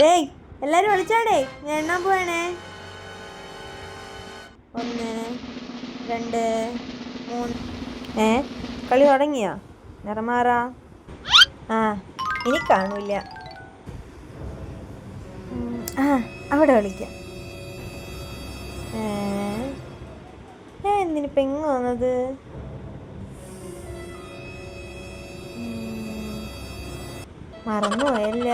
ഡേയ് എല്ലാവരും വിളിച്ചാടേ? ഞാൻ എണ്ണാൻ പോവാണേ? ഒന്ന് രണ്ട് മൂന്ന്. ഏ കളി തുടങ്ങിയോ? നിറമാറാ? ആ ഇനി കാണൂല ആ അവിടെ വിളിക്കാം. ഏ എന്തിനിപ്പം ഇങ്ങ് വന്നത്? മറന്നു മറന്നുപോയല്ല.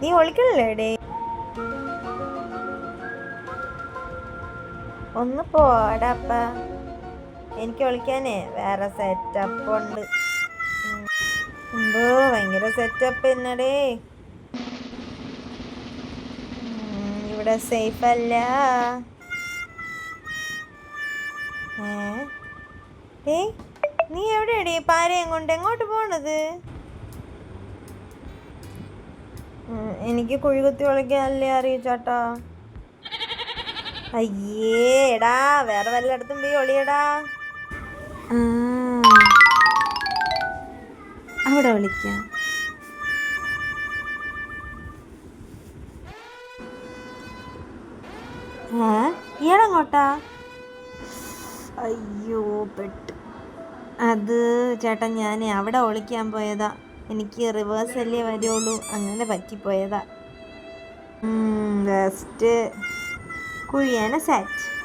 നീ ഒളിക്കണല്ലേടേ ഒന്ന് പോടാപ്പ എനിക്ക് ഒളിക്കാനേ വേറെ സെറ്റപ്പ് ഉണ്ട്. എന്തോ ഭയങ്കര സെറ്റപ്പ് എന്നടേ ഇവിടെ സേഫ് അല്ല. ഏ? നീ എവിടെയാടി? പാരയും കൊണ്ട് എങ്ങോട്ട് പോണത്? എനിക്ക് കുഴികുത്തി ഒളിക്കാനല്ലേ അറിയിച്ചാട്ടാ? അയ്യേ എടാ വേറെ വല്ലയിടത്തും പോയി ഒളിയടാ. അവിടെ വിളിക്കാം. ഏ അയ്യോ പെട്ട്. അത് ചേട്ടാ ഞാൻ അവിടെ ഒളിക്കാൻ പോയതാ. എനിക്ക് റിവേഴ്സ് അല്ലേ വരുള്ളൂ. അങ്ങനെ പറ്റിപ്പോയതാ. Best കുഴിയാണ് set